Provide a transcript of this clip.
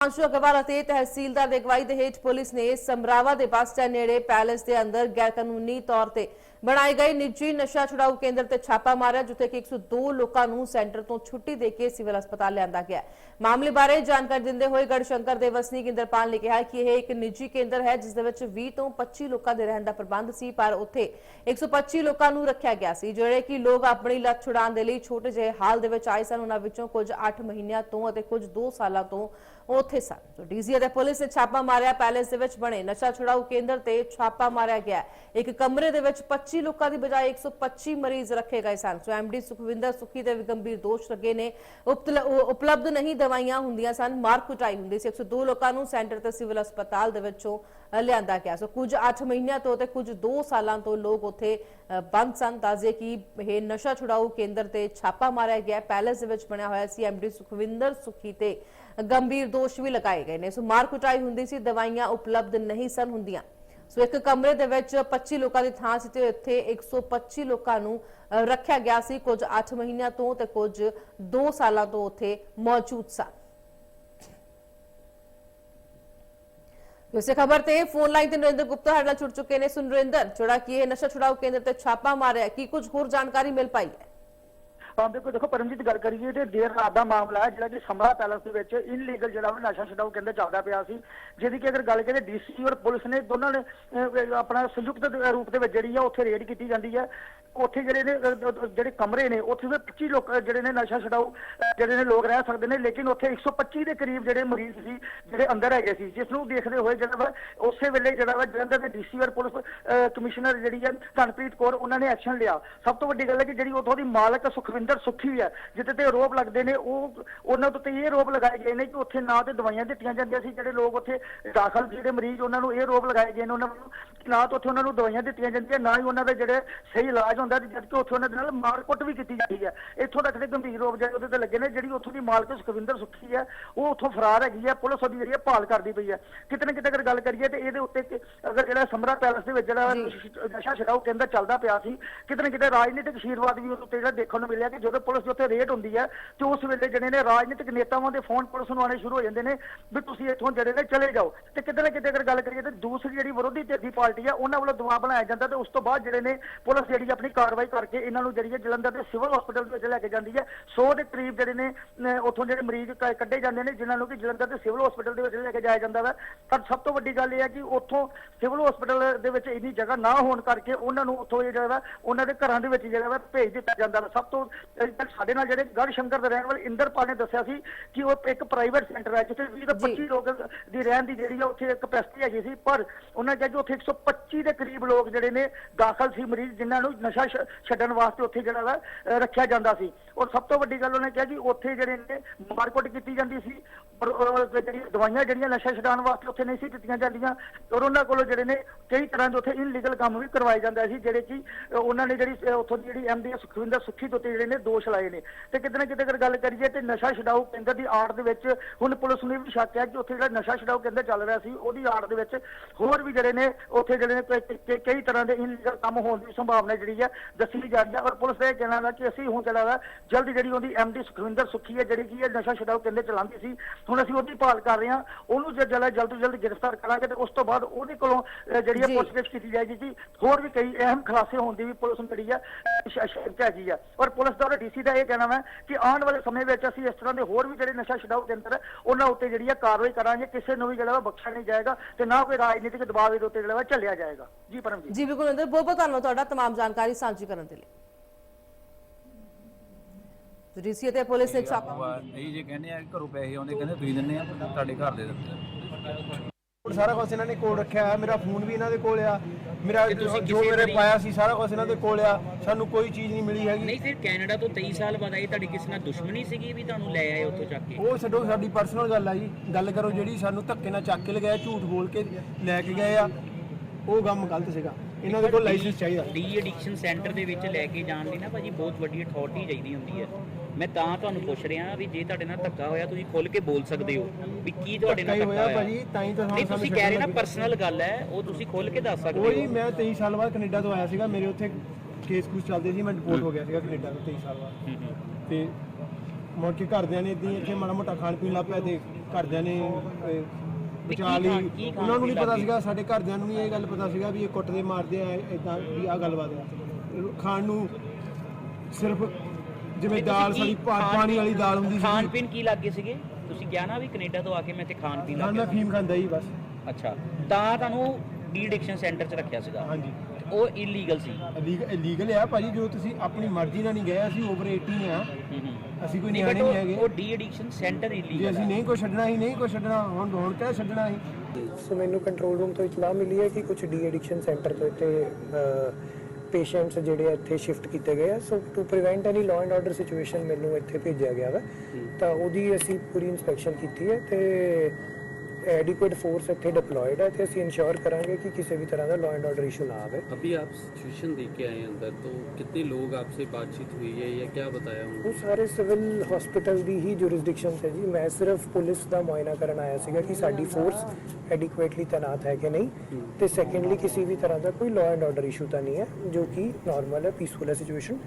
ਅੰਸ਼ੂ ਅਗਰਵਾਲ ਅਤੇ ਤਹਿਸੀਲਦਾਰ ਦੇ ਅਗਵਾਈ ਦੇ ਹੇਠ ਪੁਲਿਸ ਨੇ ਸਮਰਾਵਾ ਦੇ ਬੱਸ ਸਟੈਂਡ ਨੇੜੇ ਪੈਲੇਸ ਦੇ ਅੰਦਰ ਗੈਰ ਕਾਨੂੰਨੀ ਤੌਰ ਤੇ ਬਣਾਏ ਗਏ ਨਿੱਜੀ ਨਸ਼ਾ ਛੁਡਾਊ ਕੇਂਦਰ ਤੇ ਛਾਪਾ ਮਾਰਿਆ, ਜਿੱਥੇ ਕਿ 102 ਲੋਕਾਂ ਨੂੰ ਸੈਂਟਰ ਤੋਂ ਛੁੱਟੀ ਦੇ ਕੇ ਸਿਵਲ ਹਸਪਤਾਲ ਲਿਆਂਦਾ ਗਿਆ। ਮਾਮਲੇ ਬਾਰੇ ਜਾਣਕਾਰੀ ਦਿੰਦੇ ਹੋਏ ਗੜਸ਼ੰਕਰ ਦੇ ਵਸਨੀਕ ਇੰਦਰਪਾਲ ਨੇ ਕਿਹਾ ਕਿ ਇਹ ਇੱਕ ਨਿੱਜੀ ਕੇਂਦਰ ਹੈ, ਜਿਸ ਦੇ ਵਿੱਚ 20 ਤੋਂ 25 ਲੋਕਾਂ ਦੇ ਰਹਿਣ ਦਾ ਪ੍ਰਬੰਧ ਸੀ, ਪਰ ਉੱਥੇ 125 ਲੋਕਾਂ ਨੂੰ ਰੱਖਿਆ ਗਿਆ ਸੀ, ਜਿਹੜੇ ਕਿ ਲੋਕ ਆਪਣੀ ਲੱਤ ਛੁਡਾਉਣ ਦੇ ਲਈ ਛੋਟੇ ਜਿਹੇ ਹਾਲ ਦੇ ਵਿੱਚ ਆਏ ਸਨ। ਉਹਨਾਂ ਵਿੱਚੋਂ ਕੁਝ 8 ਮਹੀਨਿਆਂ ਤੋਂ ਅਤੇ ਕੁਝ 2 ਸਾਲਾਂ ਤੋਂ ਉੱਥੇ ਸਨ। ਸੋ ਡੀਸੀ ਅਤੇ ਪੁਲਿਸ ਨੇ ਛਾਪਾ ਮਾਰਿਆ, ਪੈਲੇਸ ਦੇ ਵਿੱਚ ਬਣੇ ਨਸ਼ਾ ਛੁਡਾਊ ਕੇਂਦਰ ਤੇ ਛਾਪਾ ਮਾਰਿਆ ਗਿਆ। ਇੱਕ ਕਮਰੇ ਦੇ ਵਿੱਚ 25 ਲੋਕਾਂ ਦੀ ਬਜਾਏ 125 ਮਰੀਜ਼ ਰੱਖੇ ਗਏ ਸਨ। ਸੋ ਐਮਡੀ ਸੁਖਵਿੰਦਰ ਸੁਖੀ ਦੇ ਗੰਭੀਰ ਦੋਸ਼ ਲੱਗੇ ਨੇ। ਉਪਲਬਧ ਨਹੀਂ ਦਵਾਈਆਂ ਹੁੰਦੀਆਂ ਸਨ, ਮਾਰ ਕੁਟਾਈ ਹੁੰਦੀ ਸੀ। 102 ਲੋਕਾਂ ਨੂੰ ਸੈਂਟਰ ਤੇ ਸਿਵਲ ਹਸਪਤਾਲ ਦੇ ਵਿੱਚੋਂ ਲਿਆਂਦਾ ਗਿਆ। ਸੋ ਕੁਝ 8 ਮਹੀਨਿਆਂ ਤੋਂ ਤੇ ਕੁਝ 2 ਸਾਲਾਂ ਤੋਂ ਲੋਕ ਉੱਥੇ ਬੰਦ ਸਨ। ਤਾਜ਼ੇ ਕਿ ਇਹ ਨਸ਼ਾ ਛੁਡਾਊ ਕੇਂਦਰ ਤੇ ਛਾਪਾ ਮਾਰਿਆ ਗਿਆ। ਪੈਲੇਸ ਦੇ ਵਿੱਚ ਬਣਿਆ ਹੋਇਆ ਸੀ ਐਮਡੀ ਸੁਖਵਿੰਦਰ ਸੁਖੀ ਤੇ ਗੰਭੀਰ ਦੋਸ਼ ਵੀ ਲਗਾਏ ਗਏ ਨੇ। ਸੋ ਮਾਰ ਕੁਟਾਈ ਹੁੰਦੀ ਸੀ, ਦਵਾਈਆਂ ਉਪਲਬਧ ਨਹੀਂ ਸਨ ਹੁੰਦੀਆਂ। ਸੋ ਇੱਕ ਕਮਰੇ ਦੇ ਵਿੱਚ 25 ਲੋਕਾਂ ਦੀ ਥਾਂ ਸੀ ਤੇ ਇੱਥੇ 125 ਲੋਕਾਂ ਨੂੰ ਰੱਖਿਆ ਗਿਆ ਸੀ। ਕੁਝ 8 ਮਹੀਨਿਆਂ ਤੋਂ ਤੇ ਕੁਝ 2 ਸਾਲਾਂ ਤੋਂ ਉੱਥੇ ਮੌਜੂਦ ਸਨ। ਇਸੇ ਖਬਰ ਤੇ ਫੋਨ ਲਾਈਨ ਤੇ ਨਰਿੰਦਰ ਗੁਪਤਾ ਸਾਡੇ ਨਾਲ ਜੁੜ ਚੁੱਕੇ ਨੇ। ਸੁਨਰਿੰਦਰ, ਜਿਹੜਾ ਕਿ ਇਹ ਨਸ਼ਾ ਛੁਡਾਓ ਕੇਂਦਰ ਤੇ ਛਾਪਾ ਮਾਰਿਆ ਕੀ ਕੁਝ ਹੋਰ ਜਾਣਕਾਰੀ ਮਿਲ ਪਾਈ ਹੈ? ਹਾਂ ਦੇਖੋ ਦੇਖੋ ਪਰਮਜੀਤ ਗੱਲ ਕਰੀਏ ਤੇ ਦੇਰ ਰਾਤ ਦਾ ਮਾਮਲਾ ਹੈ ਜਿਹੜਾ ਕਿ ਸਮਰਾ ਪੈਲਸ ਦੇ ਵਿੱਚ ਇਨਲੀਗਲ ਜਿਹੜਾ ਵਾ ਨਸ਼ਾ ਛਡਾਊ ਕਹਿੰਦੇ ਚੱਲਦਾ ਪਿਆ ਸੀ। ਜਿਹਦੀ ਕਿ ਅਗਰ ਗੱਲ ਕਰੀਏ ਡੀਸੀ ਔਰ ਪੁਲਿਸ ਨੇ ਦੋਨਾਂ ਨੇ ਅਹ, ਆਪਣਾ ਸੰਯੁਕਤ ਰੂਪ ਦੇ ਵਿੱਚ ਜਿਹੜੀ ਆ ਉੱਥੇ ਰੇਡ ਕੀਤੀ ਜਾਂਦੀ ਹੈ ਉੱਥੇ ਜਿਹੜੇ ਨੇ ਅਹ, ਅਹ, ਜਿਹੜੇ ਕਮਰੇ ਨੇ ਉੱਥੇ ਦੇ 25 ਲੋਕ ਅਹ, ਜਿਹੜੇ ਨੇ ਨਸ਼ਾ ਛਡਾਊ ਅਹ, ਜਿਹੜੇ ਨੇ ਲੋਕ ਰਹਿ ਸਕਦੇ ਨੇ ਲੇਕਿਨ ਉੱਥੇ 125 ਦੇ ਕਰੀਬ ਜਿਹੜੇ ਮਰੀਜ਼ ਸੀ ਜਿਹੜੇ ਅੰਦਰ ਹੈਗੇ ਸੀ ਜਿਸ ਨੂੰ ਦੇਖਦੇ ਹੋਏ ਜਿਹੜਾ ਵਾ ਉਸੇ ਵੇਲੇ ਜਿਹੜਾ ਵਾ ਜਲੰਧਰ ਦੇ ਡੀਸੀ ਔਰ ਪੁਲਿਸ ਅਹ, ਕਮਿਸ਼ਨਰ ਜਿਹੜੀ ਹੈ ਧਨਪ੍ਰੀਤ ਕੌਰ ਉਹਨਾਂ ਨੇ ਐਕਸ਼ਨ ਲਿਆ। ਸਭ ਤੋਂ ਵੱਡੀ ਗੱਲ ਹੈ ਕਿ ਜਿਹੜੀ ਉੱਥੋਂ ਦੀ ਮਾਲਕ ਸੁਖਵਿੰਦਰ ਸੁੱਖੀ ਹੈ ਜਿੱਤੇ ਤੇ ਆਰੋਪ ਲੱਗਦੇ ਨੇ, ਉਹ, ਉਹਨਾਂ ਤੋਂ ਤੇ ਇਹ ਆਰੋਪ ਲਗਾਏ ਗਏ ਨੇ ਕਿ ਉੱਥੇ ਨਾ ਤੇ ਦਵਾਈਆਂ ਦਿੱਤੀਆਂ ਜਾਂਦੀਆਂ ਸੀ, ਜਿਹੜੇ ਲੋਕ ਉੱਥੇ ਦਾਖਲ, ਜਿਹੜੇ ਮਰੀਜ਼ ਉਹਨਾਂ ਨੂੰ ਇਹ ਆਰੋਪ ਲਗਾਏ ਗਏ ਨੇ, ਉਹਨਾਂ ਨੂੰ ਨਾ ਤਾਂ ਉੱਥੇ ਉਹਨਾਂ ਨੂੰ ਦਵਾਈਆਂ ਦਿੱਤੀਆਂ ਜਾਂਦੀਆਂ ਨਾ ਹੀ ਉਹਨਾਂ ਦੇ ਜਿਹੜੇ ਸਹੀ ਇਲਾਜ ਹੁੰਦਾ ਤੇ ਜਦ ਕਿ ਉੱਥੇ ਉਹਨਾਂ ਦੇ ਨਾਲ ਮਾਰਕੁੱਟ ਵੀ ਕੀਤੀ ਜਾਂਦੀ ਹੈ। ਇੱਥੋਂ ਤੱਕ ਦੇ ਗੰਭੀਰ ਰੋਗ ਜਿਹੜੇ ਉਹਦੇ ਤੇ ਲੱਗੇ ਨੇ ਜਿਹੜੀ ਉੱਥੋਂ ਦੀ ਮਾਲਕ ਸੁਖਵਿੰਦਰ ਸੁੱਖੀ ਹੈ ਉਹ ਉੱਥੋਂ ਫਰਾਰ ਹੈਗੀ ਹੈ ਪੁਲਿਸ ਉਹਦੀ ਜਿਹੜੀ ਹੈ ਭਾਲ ਕਰਦੀ ਪਈ ਹੈ। ਕਿਤੇ ਨਾ ਕਿਤੇ ਅਗਰ ਗੱਲ ਕਰੀਏ ਤੇ ਇਹਦੇ ਉੱਤੇ ਕਿ ਅਗਰ ਜਿਹੜਾ ਸਮਰਾ ਪੈਲਸ ਦੇ ਵਿੱਚ ਜਿਹੜਾ ਨਸ਼ਾ ਛਡਾਊ ਕੇਂਦਰ ਚੱਲਦਾ ਪਿਆ ਸੀ ਕਿਤੇ ਨਾ ਕਿਤੇ ਰਾਜਨੀਤਿਕ ਆਸ਼ੀਰਵਾਦ ਵੀ ਉਹਦੇ ਉੱਤੇ ਜਿਹੜਾ ਦੇਖਣ ਨੂੰ ਮਿਲਿਆ ਕਿ ਜਦੋਂ ਪੁਲਿਸ ਦੇ ਉੱਤੇ ਰੇਡ ਹੁੰਦੀ ਹੈ ਤੇ ਉਸ ਵੇਲੇ ਜਿਹੜੇ ਨੇ ਰਾਜਨੀਤਿਕ ਨੇਤਾਵਾਂ ਦੇ ਫੋਨ ਪੁਲਿਸ ਨੂੰ ਆਣੇ ਸ਼ੁਰੂ ਹੋ ਜਾਂਦੇ ਨੇ ਵੀ ਤੁਸੀਂ ਇੱਥੋਂ ਜਿਹੜੇ ਨੇ ਚਲੇ ਜਾਓ। ਤੇ ਕਿਤੇ ਨਾ ਕਿਤੇ ਅਗਰ ਗੱਲ ਕਰੀਏ ਤੇ ਦੂਸਰੀ ਜਿਹੜੀ ਵਿਰੋਧੀ ਧਿਰ ਦੀ ਪਾਰਟੀ ਆ ਉਹਨਾਂ ਵੱਲੋਂ ਦਬਾਅ ਬਣਾਇਆ ਜਾਂਦਾ ਤੇ ਉਸ ਤੋਂ ਬਾਅਦ ਜਿਹੜੇ ਨੇ ਪੁਲਿਸ ਜਿਹੜੀ ਆਪਣੀ ਕਾਰਵਾਈ ਕਰਕੇ ਇਹਨਾਂ ਨੂੰ ਜਿਹੜੀ ਹੈ ਜਲੰਧਰ ਦੇ ਸਿਵਲ ਹਸਪੀਟਲ ਦੇ ਵਿੱਚ ਲੈ ਕੇ ਜਾਂਦੀ ਹੈ। 100 ਦੇ ਕਰੀਬ ਜਿਹੜੇ ਨੇ ਉੱਥੋਂ ਜਿਹੜੇ ਮਰੀਜ਼ ਕੱਢੇ ਜਾਂਦੇ ਨੇ ਜਿਨ੍ਹਾਂ ਨੂੰ ਕਿ ਜਲੰਧਰ ਦੇ ਸਿਵਲ ਹਸਪੀਟਲ ਦੇ ਵਿੱਚ ਲੈ ਕੇ ਜਾਇਆ ਜਾਂਦਾ ਵਾ। ਪਰ ਸਭ ਤੋਂ ਵੱਡੀ ਗੱਲ ਇਹ ਹੈ ਕਿ ਉੱਥੋਂ ਸਿਵਲ ਹਸਪੀਟਲ ਦੇ ਵਿੱਚ ਇੰਨੀ ਜਗ੍ਹਾ ਨਾ ਹੋਣ ਕਰਕੇ ਉਹਨਾਂ ਨੂੰ ਉੱਥੋਂ ਇਹ ਜਿਹੜਾ ਵਾ ਉਹਨਾਂ ਦੇ ਘਰਾਂ ਦੇ ਵਿੱਚ ਜਿਹੜਾ ਵਾ ਭੇਜ ਦਿੱਤਾ ਜਾਂਦਾ ਵਾ। ਸਭ ਤੋਂ ਸਾਡੇ ਨਾਲ ਜਿਹੜੇ ਗੜ ਸ਼ੰਕਰ ਦੇ ਰਹਿਣ ਵਾਲੇ ਇੰਦਰਪਾਲ ਨੇ ਦੱਸਿਆ ਸੀ ਕਿ ਉਹ ਇੱਕ ਪ੍ਰਾਈਵੇਟ ਸੈਂਟਰ ਹੈ ਜਿੱਥੇ 20 ਤੋਂ ਜੀ। 25 ਲੋਕ ਦੀ ਰਹਿਣ ਦੀ ਜਿਹੜੀ ਆ ਉੱਥੇ ਕਪੈਸਿਟੀ ਹੈਗੀ ਸੀ। ਪਰ ਉਹਨਾਂ ਕਿਹਾ ਕਿ ਉੱਥੇ 125 ਦੇ ਕਰੀਬ ਲੋਕ ਜਿਹੜੇ ਨੇ ਦਾਖਲ ਸੀ ਮਰੀਜ਼, ਜਿਨ੍ਹਾਂ ਨੂੰ ਨਸ਼ਾ ਛ- ਛੱਡਣ ਵਾਸਤੇ ਉੱਥੇ ਜਿਹੜਾ ਵਾ ਰੱਖਿਆ ਜਾਂਦਾ ਸੀ। ਔਰ ਸਭ ਤੋਂ ਵੱਡੀ ਗੱਲ ਉਹਨੇ ਕਿਹਾ ਕਿ ਉੱਥੇ ਜਿਹੜੇ ਨੇ ਮਾਰਕੁੱਟ ਕੀਤੀ ਜਾਂਦੀ ਸੀ ਜਿਹੜੀਆਂ ਦਵਾਈਆਂ ਜਿਹੜੀਆਂ ਨਸ਼ਾ ਛਡਾਉਣ ਵਾਸਤੇ ਉੱਥੇ ਨਹੀਂ ਸੀ ਦਿੱਤੀਆਂ ਜਾਂਦੀਆਂ, ਔਰ ਉਹਨਾਂ ਕੋਲੋਂ ਜਿਹੜੇ ਨੇ ਕਈ ਤਰ੍ਹਾਂ ਦੇ ਉੱਥੇ ਇਨਲੀਗਲ ਕੰਮ ਵੀ ਕਰਵਾਏ ਜਾਂਦੇ ਸੀ, ਜਿਹੜੇ ਕਿ ਉਹਨਾਂ ਨੇ ਜਿਹੜੀ ਉੱਥੋਂ ਦੀ ਜਿਹੜੀ ਐਮਡੀ ਸੁਖਵਿੰਦਰ ਸੁੱਖੀ ਦੇ ਉੱਤੇ ਜਿਹੜੇ ਨੇ ਦੋਸ਼ ਲਾਏ ਨੇ। ਤੇ ਕਿਤੇ ਨਾ ਕਿਤੇ ਅਗਰ ਗੱਲ ਕਰੀਏ ਤੇ ਨਸ਼ਾ ਛਡਾਊ ਕੇਂਦਰ ਦੀ ਆੜ ਦੇ ਵਿੱਚ ਹੁਣ ਪੁਲਿਸ ਨੂੰ ਇਹ ਵੀ ਸ਼ੱਕ ਹੈ ਕਿ ਉੱਥੇ ਜਿਹੜਾ ਨਸ਼ਾ ਛਡਾਊ ਕੇਂਦਰ ਚੱਲ ਰਿਹਾ ਸੀ, ਉਹਦੀ ਆੜ ਦੇ ਵਿੱਚ ਹੋਰ ਵੀ ਜਿਹੜੇ ਨੇ ਉੱਥੇ ਜਿਹੜੇ ਨੇ ਕਈ- ਕਈ- ਕਈ ਤਰ੍ਹਾਂ ਦੇ ਇਨਲੀਗਲ ਕੰਮ ਹੋਣ ਦੀ ਸੰਭਾਵਨਾ ਜਿਹੜੀ ਹੈ ਦੱਸੀ ਜਾ ਰਹੀ ਹੈ ਔਰ ਪੁਲਿਸ ਦਾ ਇਹ ਕਹਿਣਾ ਹੈ ਕਿ ਅਸੀਂ ਹੁਣ ਜਿਹੜਾ ਵਾ ਜਲਦੀ ਜਿਹੜੀ ਉਹਦੀ ਐਮਡੀ ਸੁਖਵਿੰਦਰ ਸੁੱਖੀ ਹੈ ਜਿਹੜੀ ਕਿ ਇਹ ਨਸ਼ਾ ਛਡਾਊ ਕੇਂਦਰ ਚਲਾਉਂਦੀ ਸੀ ਹੁਣ ਅਸੀਂ ਉਹਦੀ ਭਾਲ ਕਰ ਰਹੇ ਹਾਂ ਉਹਨੂੰ ਜੇ ਜਲਦ ਜਲਦ ਤੋਂ ਜਲਦ ਗ੍ਰਿਫਤਾਰ ਕਰਾਂਗੇ ਤੇ ਉਸ ਤੋਂ ਬਾਅਦ ਉਹਦੇ ਕੋਲੋਂ ਜਿਹੜੀ ਹੈ ਜੀ। ਪੁੱਛਗਿੱਛ ਕੀਤੀ ਜਾਏਗੀ ਕਿ ਹੋਰ ਵੀ ਕਈ ਅਹਿਮ ਖੁਲਾਸੇ ਹੋਣ ਦੀ ਵੀ ਪੁਲਿਸ ਨੂੰ ਜਿਹੜੀ ਹੈ ਸ਼ੰਕਾ ਹੈਗੀ ਹੈ ਔਰ ਪੁਲਿਸ ਦਾ ਔਰ ਡੀਸੀ ਦਾ ਇਹ ਕਹਿਣਾ ਹੈ ਕਿ ਆਉਣ ਵਾਲੇ ਸਮੇਂ ਵਿੱਚ ਅਸੀਂ ਇਸ ਤਰ੍ਹਾਂ ਦੇ ਹੋਰ ਵੀ ਜਿਹੜੇ ਨਸ਼ਾ ਛਡਾਊ ਕੇਂਦਰ ਹੈ ਉਹਨਾਂ ਉੱਤੇ ਜਿਹੜੀ ਹੈ ਕਾਰਵਾਈ ਕਰਾਂਗੇ ਕਿਸੇ ਨੂੰ ਵੀ ਜਿਹੜਾ ਵਾ ਬਖਸ਼ਿਆ ਨਹੀਂ ਜਾਏਗਾ ਤੇ ਨਾ ਕੋਈ ਰਾਜਨੀਤਿਕ ਦਬਾਅ ਦੇ ਉੱਤੇ ਜਿਹੜਾ ਵਾ ਝੱਲਿਆ ਜਾਏਗਾ ਜੀ ਪਰਮਜੀਤ ਜੀ ਬਿਲਕੁਲ ਨਰਿੰਦਰ ਬਹੁਤ ਬਹੁਤ ਧੰਨਵਾਦ ਤੁਹਾਡਾ तमाम ਜਾਣਕਾਰੀ ਸਾਂਝੀ ਕਰਨ ਦੇ ਲਈ ਡੀਸੀ ਅਤੇ ਪੁਲਿਸ ਨੇ ਛਾਪਾ ਇਹ ਜੇ ਕਹਿੰਦੇ ਆ ਕਿ ਘਰੋਂ ਪੈਸੇ ਆਉਂਦੇ ਕਹਿੰਦੇ ਤੁਸੀਂ ਦਿੰਦੇ ਆ ਤੁਹਾਡੇ ਘਰ ਦੇ ਦਿੰਦੇ ਆ ਕੋਲ ਸਾਰਾ ਕੁਝ ਇਹਨਾਂ ਨੇ ਕੋਲ ਰੱਖਿਆ ਹੈ ਮੇਰਾ ਫੋਨ ਵੀ ਇਹਨਾਂ ਦੇ ਕੋਲ ਆ ਮੇਰਾ ਜੋ ਜੋ ਮੇਰੇ ਪਾਇਆ ਸੀ ਸਾਰਾ ਕੁਝ ਇਹਨਾਂ ਦੇ ਕੋਲ ਆ ਸਾਨੂੰ ਕੋਈ ਚੀਜ਼ ਨਹੀਂ ਮਿਲੀ ਹੈਗੀ ਨਹੀਂ ਫਿਰ ਕੈਨੇਡਾ ਤੋਂ 23 ਸਾਲ ਬਾਅਦ ਆਏ ਤੁਹਾਡੀ ਕਿਸੇ ਨਾਲ ਦੁਸ਼ਮਣੀ ਸੀਗੀ ਵੀ ਤੁਹਾਨੂੰ ਲੈ ਆਏ ਉੱਥੋਂ ਚੱਕ ਕੇ ਉਹ ਛੱਡੋ ਸਾਡੀ ਪਰਸਨਲ ਗੱਲ ਆ ਜੀ ਗੱਲ ਕਰੋ ਜਿਹੜੀ ਸਾਨੂੰ ਧੱਕੇ ਨਾਲ ਚੱਕ ਕੇ ਲਗਾਇਆ ਝੂਠ ਬੋਲ ਕੇ ਲੈ ਕੇ ਗਏ ਆ ਉਹ ਕੰਮ ਗਲਤ ਸੀਗਾ। ਇਹਨਾਂ ਦੇ ਕੋਲ ਲਾਇਸੈਂਸ ਚਾਹੀਦਾ ਡੀ ਐਡਿਕਸ਼ਨ ਸੈਂਟਰ ਦੇ ਵਿੱਚ ਲੈ ਕੇ ਜਾਣ ਲਈ ਨਾ ਭਾਜੀ ਬਹੁਤ ਵੱਡੀ ਅਥਾਰਟੀ ਚਾਹੀਦੀ ਹੁੰਦੀ ਹੈ। ਮੈਂ ਤਾਂ ਤੁਹਾਨੂੰ ਪੁੱਛ ਰਿਹਾ ਵੀ ਜੇ ਤੁਹਾਡੇ ਨਾਲ ਧੱਕਾ ਹੋਇਆ ਤੁਸੀਂ ਖੁੱਲ ਕੇ ਬੋਲ ਸਕਦੇ ਹੋ ਵੀ ਕੀ ਤੁਹਾਡੇ ਨਾਲ ਧੱਕਾ ਹੋਇਆ ਭਾਜੀ ਤਾਂ ਹੀ ਤਾਂ ਨਹੀਂ ਤੁਸੀਂ ਕਹਿ ਰਹੇ ਨਾ ਪਰਸਨਲ ਗੱਲ ਹੈ ਉਹ ਤੁਸੀਂ ਖੁੱਲ ਕੇ ਦੱਸ। ਸਕਦੇ ਉਹ ਜੀ ਹੋ। ਮੈਂ 23 ਸਾਲ ਬਾਅਦ ਕੈਨੇਡਾ ਤੋਂ ਆਇਆ ਸੀਗਾ ਮੇਰੇ ਉੱਥੇ ਕੇਸ ਕੁਸ ਚੱਲਦੇ ਸੀ ਮੈਂ ਡਿਪੋਰਟ ਹੋ ਗਿਆ ਸੀਗਾ ਕੈਨੇਡਾ ਤੋਂ 23 ਸਾਲ ਬਾਅਦ। ਤੇ ਮੁੜ ਕੇ ਘਰਦਿਆਂ ਨੇ ਇਦਾਂ ਇੱਥੇ ਮਾੜਾ ਮੋਟਾ ਖਾਣ ਪੀਣ ਲੱਗ ਪਿਆ ਤੇ ਘਰਦਿਆਂ ਨੇ ਖਾਣ- ਖਾਣ ਉਹਨਾਂ ਨੂੰ ਨਹੀਂ ਪਤਾ ਸੀਗਾ ਸਾਡੇ ਘਰਦਿਆਂ ਨੂੰ ਵੀ ਇਹ ਗੱਲ ਪਤਾ ਸੀਗਾ ਵੀ ਇਹ ਕੁੱਟਦੇ ਮਾਰਦੇ ਆ ਇਦਾਂ ਵੀ ਆ ਗੱਲਬਾਤ ਆ। ਖਾਣ ਨੂੰ ਸਿਰਫ ਜਿਵੇਂ ਦਾਲ ਸਾਡੀ ਖਾਣ- ਪਾਣੀ ਵਾਲੀ ਦਾਲ ਹੁੰਦੀ ਖਾਣ ਸੀ ਪੀਣ ਕੀ ਲੱਗੇ ਸੀਗੇ? ਤੁਸੀਂ ਕਿਹਾ ਨਾ ਵੀ ਕੈਨੇਡਾ ਤੋਂ ਆ ਕੇ ਮੈਂ ਤੇ ਖਾਣ ਪੀਣ ਲੱਗ ਮੈਂ ਫੀਮ ਖਾਂਦਾ ਹੀ ਬਸ। ਅੱਛਾ। ਤਾਂ ਤੁਹਾਨੂੰ ਡੀ ਐਡਿਕਸ਼ਨ ਸੈਂਟਰ 'ਚ ਰੱਖਿਆ ਸੀਗਾ। ਹਾਂਜੀ। ਉਹ ਇਲੀਗਲ ਸੀ। ਲੀਗਲ ਆ ਭਾਜੀ ਜੋ ਤੁਸੀਂ ਆਪਣੀ ਮਰਜ਼ੀ ਨਾਲ ਨਹੀਂ ਗਏ ਅਸੀਂ ਓਵਰ 18 ਆ। ਹੂੰ ਹੂੰ। ਅਸੀਂ ਕੋਈ ਨਹੀਂ ਨਿਆਣੇ ਨਹੀਂ ਹੈਗੇ। ਉਹ ਡੀ ਐਡਿਕਸ਼ਨ ਸੈਂਟਰ ਜੇ ਇਲੀਗਲ ਅਸੀਂ ਨਹੀਂ ਕੋਈ ਛੱਡਣਾ ਹੀ ਨਹੀਂ ਕੋਈ ਛੱਡਣਾ ਹੁਣ ਹੁਣ ਕਿਹੜਾ ਛੱਡਣਾ ਅਸੀਂ ਸੋ ਮੈਨੂੰ ਕੰਟਰੋਲ ਰੂਮ ਤੋਂ ਇਤਲਾਹ ਮਿਲੀ ਹੈ ਕਿ ਕੁਝ ਡੀ ਐਡਿਕਸ਼ਨ ਸੈਂਟਰ ਤੋਂ ਇੱਥੇ ਪੇਸ਼ੈਂਟਸ ਜਿਹੜੇ ਇੱਥੇ ਸ਼ਿਫਟ ਕੀਤੇ ਗਏ ਆ। So to prevent any law and order situation ਮੈਨੂੰ ਇੱਥੇ ਭੇਜਿਆ ਗਿਆ ਵਾ। ਤਾਂ ਉਹਦੀ ਅਸੀਂ ਪੂਰੀ ਇਨਸਪੈਕਸ਼ਨ ਕੀਤੀ ਹੈ ਤੇ ਐਡਿਕੁਏਟ ਫੋਰਸ ਇੱਥੇ ਡਿਪਲੋਇਡ ਹੈ ਤੇ ਅਸੀਂ ਇਨਸ਼ੋਰ ਕਰਾਂਗੇ ਕਿ ਕਿਸੇ ਵੀ ਤਰ੍ਹਾਂ ਦਾ ਲਾਅ ਐਂਡ ਆਰਡਰ ਇਸ਼ੂ ਨਾ ਆਵੇ अभी आप सिचुएशन देख के आए अंदर तो कितने लोग आपसे बातचीत हुई है या क्या बताया उन्होंने ਉਹ ਸਾਰੇ ਸਿਵਲ ਹਸਪੀਟਲ ਦੀ ਹੀ ਜੁਰਿਸਡਿਕਸ਼ਨ ਹੈ ਜੀ ਮੈਂ ਸਿਰਫ ਪੁਲਿਸ ਦਾ ਮੁਆਇਨਾ ਕਰਨ ਆਇਆ ਸੀਗਾ ਕਿ ਸਾਡੀ ਫੋਰਸ ਐਡਿਕੁਏਟਲੀ ਤੈਨਾਤ ਹੈ ਕਿ ਨਹੀਂ ਤੇ ਸੈਕੰਡਲੀ ਕਿਸੇ ਵੀ ਤਰ੍ਹਾਂ ਦਾ ਕੋਈ ਲਾਅ ਐਂਡ ਆਰਡਰ ਇਸ਼ੂ ਤਾਂ ਨਹੀਂ ਹੈ ਜੋ ਕਿ ਨਾਰਮਲ ਹੈ ਪੀਸਫੁਲ ਹੈ ਸਿਚੁਏਸ਼ਨ